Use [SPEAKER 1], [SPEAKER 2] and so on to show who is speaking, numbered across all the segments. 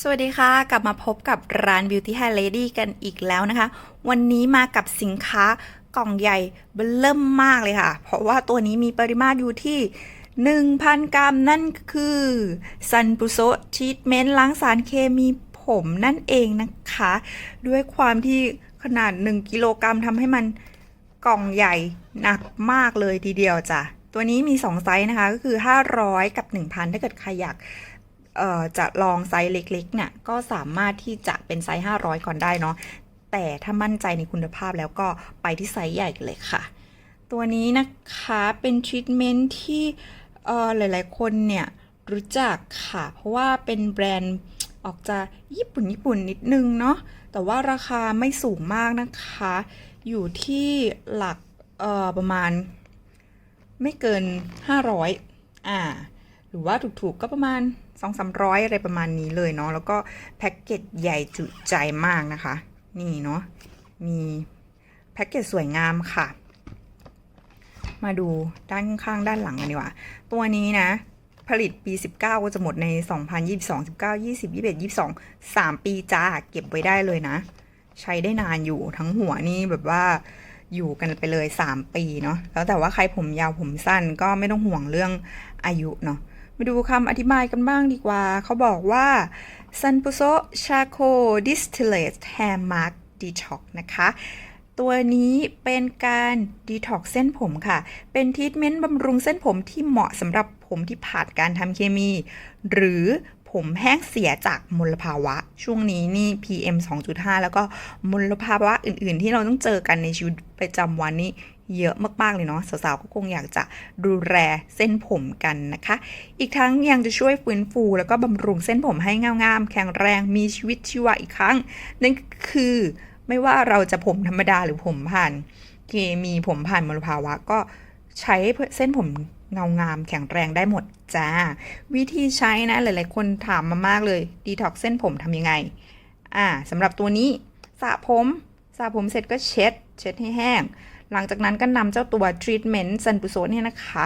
[SPEAKER 1] สวัสดีค่ะ กลับมาพบกับร้าน Beauty Hair Lady กันอีกแล้วนะคะ วันนี้มากับสินค้ากล่องใหญ่เบิ่เริ่มมากเลยค่ะ เพราะว่าตัวนี้มีปริมาตรอยู่ที่ 1,000 กรัมนั่นคือ Sun p u s o Treatment ล้างสารเคมีผมนั่นเองนะคะ ด้วยความที่ขนาด 1 กิโลกรัมทำให้มันกล่องใหญ่หนักมากเลยทีเดียวจ้ะ ตัวนี้มี 2 ไซส์นะคะ ก็คือ 500 กับ 1,000 ถ้าเกิดใครอยาก จะลองไซส์เล็กๆเนี่ยก็สามารถที่จะเป็นไซส์ 500 ก่อนได้เนาะแต่ถ้ามั่นใจในคุณภาพแล้วก็ไปที่ไซส์ใหญ่เลยค่ะ ตัวนี้นะคะเป็นทรีทเมนต์ที่หลายๆคนเนี่ยรู้จักค่ะ เพราะว่าเป็นแบรนด์ออกจะญี่ปุ่นญี่ปุ่นนิดนึงเนาะแต่ว่าราคาไม่สูงมากนะคะ อยู่ที่หลักประมาณไม่เกิน 500อ่า หรือว่าถูกๆก็ประมาณ 2 3 0 0 อะไรประมาณนี้เลยเนาะแล้วก็แพ็กเกจใหญ่จุใจมากนะคะ นี่เนาะมีแพ็กเกจสวยงามค่ะ มาดูด้านข้างด้านหลังกันดีกว่า ตัวนี้นะ ผลิตปี 19 ก็จะหมดใน 2022 19 20 21 22 3 ปีจ้าเก็บไว้ได้เลยนะ ใช้ได้นานอยู่ทั้งหัวนี่แบบว่าอยู่กันไปเลย 3 ปีเนาะแล้วแต่ว่าใครผมยาวผมสั้นก็ไม่ต้องห่วงเรื่องอายุเนาะ มาดูคำอธิบายกันบ้างดีกว่า เขาบอกว่า Sun p u s o Charcoal Distillate Hair Mask Detox นะคะ ตัวนี้เป็นการดีท็อกเส้นผมค่ะ เป็นทรีทเมนต์บำรุงเส้นผมที่เหมาะสำหรับผมที่ผ่านการทำเคมี หรือผมแห้งเสียจากมลภาวะ ช่วงนี้นี่ PM 2.5 แล้วก็มลภาวะอื่น ๆ ที่เราต้องเจอกันในชีวิตประจำวันนี้ เยอะมากๆเลยเนาะสาวๆก็คงอยากจะดูแลเส้นผมกันนะคะ อีกทั้งยังจะช่วยฟื้นฟู แล้วก็บำรุงเส้นผมให้งามๆแข็งแรงมีชีวิตชีวาอีกครั้ง นั่นคือไม่ว่าเราจะผมธรรมดาหรือผมผ่าน เคมีผมผ่านมลภาวะก็ใช้เส้นผมเงางามแข็งแรงได้หมดจ้า วิธีใช้นะหลายๆ คนถามมามากเลยดีท็อกเส้นผมทำยังไง อ่าสำหรับตัวนี้สระผมสระผมเสร็จก็เช็ด เช็ดให้แห้ง หลังจากนั้นก็นำเจ้าตัวทรีทเมนต์ซันปูโซเนี่ยนะคะ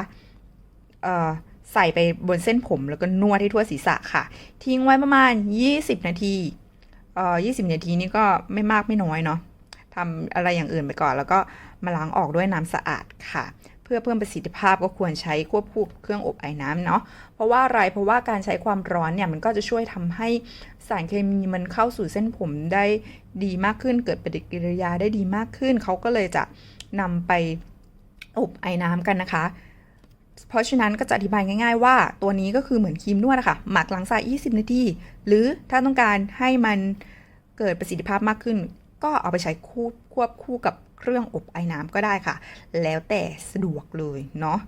[SPEAKER 1] ใส่ไปบนเส้นผมแล้วก็นวดให้ทั่วศีรษะค่ะ ทิ้งไว้ประมาณ 20 นาทีเอ่อ20 นาทีนี่ก็ไม่มากไม่น้อยเนาะทำอะไรอย่างอื่นไปก่อน แล้วก็มาล้างออกด้วยน้ำสะอาดค่ะ เพื่อเพิ่มประสิทธิภาพก็ควรใช้ควบคู่กับเครื่องอบไอ้น้ำเนาะเพราะว่าอะไรเพราะว่าการใช้ความร้อนเนี่ยมันก็จะช่วยทำให้สารเคมีมันเข้าสู่เส้นผมได้ดีมากขึ้น เกิดปฏิกิริยาได้ดีมากขึ้นเขาก็เลยจะ นำไปอบไอ้น้ำกันนะคะ เพราะฉะนั้นก็จะอธิบายง่าย ๆ ว่าตัวนี้ก็คือเหมือนครีมนวดอะค่ะหมักหลังสาย20 นาที หรือถ้าต้องการให้มันเกิดประสิทธิภาพมากขึ้น ก็เอาไปใช้คู่ควบคู่กับเครื่องอบไอ้น้ำก็ได้ค่ะ แล้วแต่สะดวกเลยเนาะ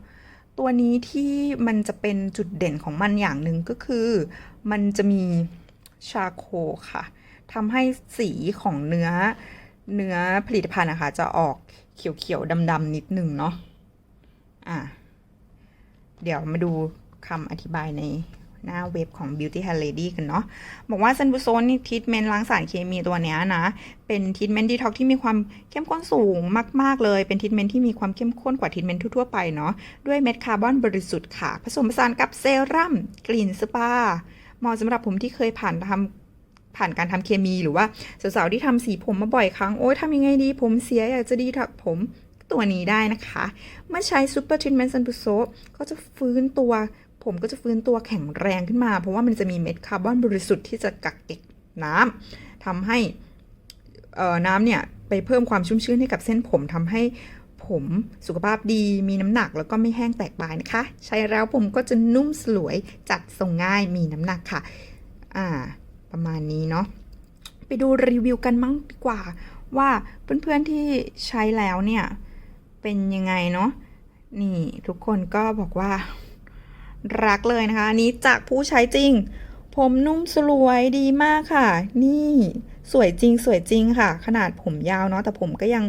[SPEAKER 1] ตัวนี้ที่มันจะเป็นจุดเด่นของมันอย่างหนึ่งก็คือ มันจะมีชาโคลค่ะทำให้สีของเนื้อเนื้อผลิตภัณฑ์นะคะจะออก เขียวๆดำๆนิดหนึ่งเนาะอะเดี๋ยวมาดูคำอธิบายในหน้าเว็บของ Beauty Hair Lady กันเนาะ บอกว่าซันบูโซนนี่ทรีทเมนต์ล้างสารเคมีตัวเนี้ยนะ เป็นทรีทเมนดีท็อกที่มีความเข้มข้นสูงมาก ๆ เลย เป็นทรีทเมนต์ที่มีความเข้มข้นกว่าทรีทเมนต์ทั่ว ๆ ไปเนาะ ด้วยเม็ดคาร์บอนบริสุทธิ์ค่ะ ผสมผสานกับเซรั่มกลิ่นสปา เหมาะสำหรับผมที่เคยผ่านทำ ผ่านการทำเคมีหรือว่าสาวๆที่ทำสีผมมาบ่อยครั้งโอ๊ยทำยังไงดี ผมเสียอยากจะดีถักผมตัวนี้ได้นะคะเมื่อใช้ซูเปอร์ทรีทเมนต์ซันบูโซก็จะฟื้นตัว ผมก็จะฟื้นตัวแข็งแรงขึ้นมา เพราะว่ามันจะมีเม็ดคาร์บอนบริสุทธิ์ที่จะกักเก็บน้ำทำให้น้ำเนี่ยไปเพิ่มความชุ่มชื้นให้กับเส้นผมทำให้ผมสุขภาพดีมีน้ำหนักแล้วก็ไม่แห้งแตกปลายนะคะ ใช้แล้วผมก็จะนุ่มสลวยจัดทรงง่ายมีน้ำหนักค่ะ อ่า ประมาณนี้เนาะไปดูรีวิวกันมั้งดีกว่า ว่าเพื่อนๆที่ใช้แล้วเนี่ยเป็นยังไงเนาะนี่ทุกคนก็บอกว่า รักเลยนะคะ อันนี้จากผู้ใช้จริง ผมนุ่มสลวยดีมากค่ะ นี่สวยจริงสวยจริงค่ะ ขนาดผมยาวเนาะแต่ผมก็ยัง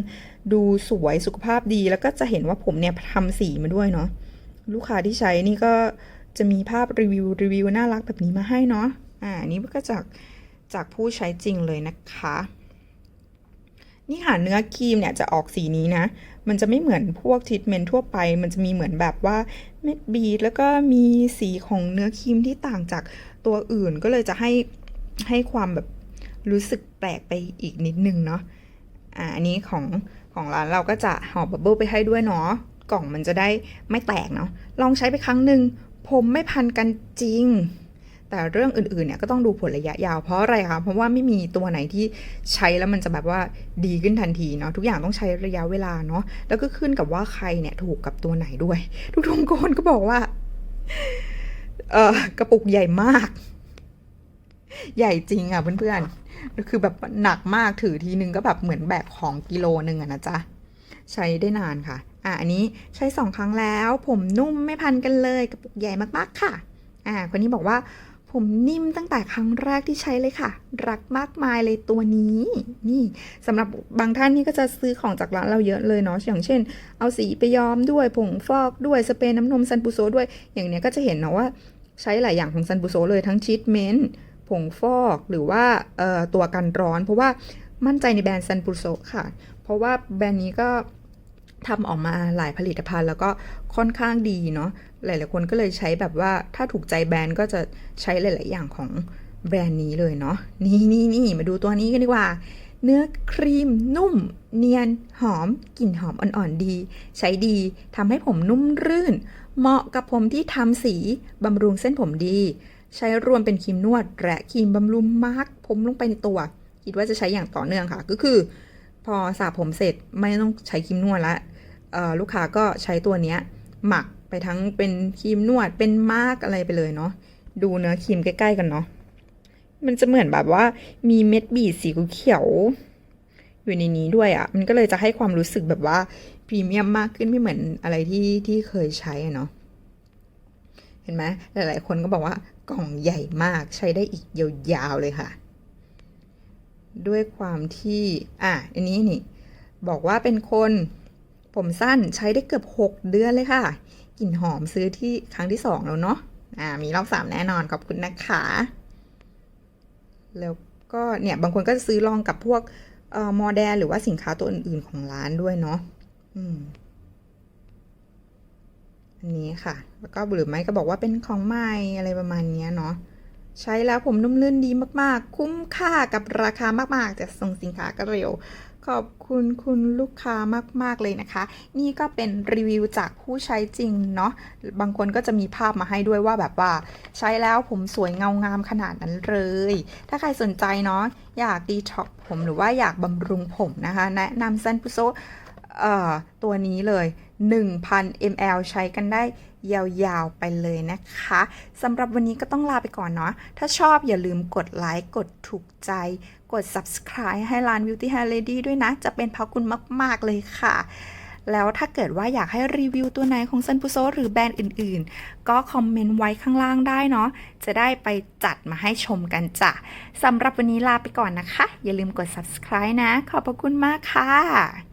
[SPEAKER 1] ดูสวยสุขภาพดี แล้วก็จะเห็นว่าผมเนี่ยทำสีมาด้วยเนาะลูกค้าที่ใช้นี่ก็จะมีภาพรีวิวรีวิวน่ารักแบบนี้มาให้เนาะ อ่านี่ก็จากจากผู้ใช้จริงเลยนะคะ นี่ค่ะเนื้อครีมเนี่ยจะออกสีนี้นะ มันจะไม่เหมือนพวกทรีทเมนต์ทั่วไป มันจะมีเหมือนแบบว่าเม็ดบีดแล้วก็มีสีของเนื้อครีมที่ต่างจากตัวอื่นก็เลยจะให้ให้ความแบบรู้สึกแปลกไปอีกนิดนึงเนาะ อ่าอันนี้ของของร้านเราก็จะห่อบับเบิลไปให้ด้วยเนาะ กล่องมันจะได้ไม่แตกเนาะ ลองใช้ไปครั้งหนึ่งผมไม่พันกันจริง แต่เรื่องอื่นๆเนี่ยก็ต้องดูผลระยะยาวเพราะอะไรคะเพราะว่าไม่มีตัวไหนที่ใช้แล้วมันจะแบบว่าดีขึ้นทันทีเนาะทุกอย่างต้องใช้ระยะเวลาเนาะแล้วก็ขึ้นกับว่าใครเนี่ยถูกกับตัวไหนด้วย ทุกๆคนก็บอกว่าเออกระปุกใหญ่มาก ใหญ่จริงอะเพื่อนๆคือแบบหนักมากถือทีนึงก็แบบเหมือนแบกของกิโลหนึ่งอะนะจ๊ะใช้ได้นานค่ะ อะอันนี้ใช้สองครั้งแล้ว ผมนุ่มไม่พันกันเลยกระปุกใหญ่มากๆค่ะ อ่า คนนี้บอกว่า ผมนิ่มตั้งแต่ครั้งแรกที่ใช้เลยค่ะ รักมากมายเลยตัวนี้ นี่สำหรับบางท่านนี่ก็จะซื้อของจากร้านเราเยอะเลยเนาะอย่างเช่น เอาสีไปย้อมด้วยผงฟอกด้วยสเปรย์น้ำนมซันปูโซด้วย อย่างเนี้ยก็จะเห็นเนาะว่าใช้หลายอย่างของซันปูโซเลยทั้งชีทเมนต์ผงฟอกหรือว่าตัวกันร้อน เพราะว่ามั่นใจในแบรนด์ซันปูโซค่ะ เพราะว่าแบรนด์นี้ก็ ทำออกมาหลายผลิตภัณฑ์ แล้วก็ค่อนข้างดีเนาะหลาย ๆ คนก็เลยใช้แบบว่าถ้าถูกใจแบรนด์ก็จะใช้หลาย ๆ อย่างของแบรนด์นี้เลยเนาะนี่นี่นี่มาดูตัวนี้กันดีกว่า เนื้อครีมนุ่ม เนียน หอมกลิ่นหอมอ่อน ๆ ดี ใช้ดีทำให้ผมนุ่มรื่น เหมาะกับผมที่ทำสีบำรุงเส้นผมดี ใช้รวมเป็นครีมนวดและครีมบำรุงมาร์กผมลงไปในตัว คิดว่าจะใช้อย่างต่อเนื่องค่ะ ก็คือ พอสระผมเสร็จไม่ต้องใช้ครีมนวดละ ลูกค้าก็ใช้ตัวเนี้ยหมักไปทั้งเป็นครีมนวดเป็นมาร์กอะไรไปเลยเนาะดูเนื้อครีมใกล้ ๆ กันเนาะมันจะเหมือนแบบว่ามีเม็ดบีดสีเขียวอยู่ในนี้ด้วยอะ่ะ มันก็เลยจะให้ความรู้สึกแบบว่าพรีเมียมมากขึ้นไม่เหมือนอะไรที่ที่เคยใช้เนาะเห็นไหมหลาย ๆ คนก็บอกว่ากล่องใหญ่มากใช้ได้อีกยาว ๆ เลยค่ะ ด้วยความที่ อะ อันนี้นี่ บอกว่าเป็นคน ผมสั้นใช้ได้เกือบ 6 เดือนเลยค่ะ กลิ่นหอมซื้อที่ครั้งที่ 2 แล้วเนาะอ่ามีรอบ 3 แน่นอนขอบคุณนะคะ แล้วก็เนี่ยบางคนก็จะซื้อลองกับพวกเอ่อมอแดนหรือว่าสินค้าตัวอื่นๆของร้านด้วยเนาะอืมอันนี้ค่ะ แล้วก็หรือไม่ก็บอกว่าเป็นของใหม่อะไรประมาณนี้เนาะใช้แล้วผมนุ่มลื่นดีมากๆ คุ้มค่ากับราคามากๆจะส่งสินค้าก็เร็ว ขอบคุณคุณลูกค้ามาก ๆ เลยนะคะ นี่ก็เป็นรีวิวจากผู้ใช้จริงเนาะบางคนก็จะมีภาพมาให้ด้วยว่าแบบว่า ใช้แล้วผมสวยเงางามขนาดนั้นเลย ถ้าใครสนใจเนาะอยากดีท็อกผมหรือว่าอยากบำรุงผมนะคะ แนะนำเซนพุโซเอ่อตัวนี้เลย 1,000 ml ใช้กันได้ยาวๆไปเลยนะคะสำหรับวันนี้ก็ต้องลาไปก่อนเนาะถ้าชอบอย่าลืมกดไลค์กดถูกใจ กด subscribe ให้ร้าน Beauty Hair Lady ด้วยนะ จะเป็นพระคุณมาก ๆ เลยค่ะ แล้วถ้าเกิดว่าอยากให้รีวิวตัวไหนของซันปุโซหรือแบรนด์อื่น ๆ ก็คอมเมนต์ไว้ข้างล่างได้เนาะ จะได้ไปจัดมาให้ชมกันจ้ะสำหรับวันนี้ลาไปก่อนนะคะ อย่าลืมกด subscribe นะ ขอบพระคุณมากค่ะ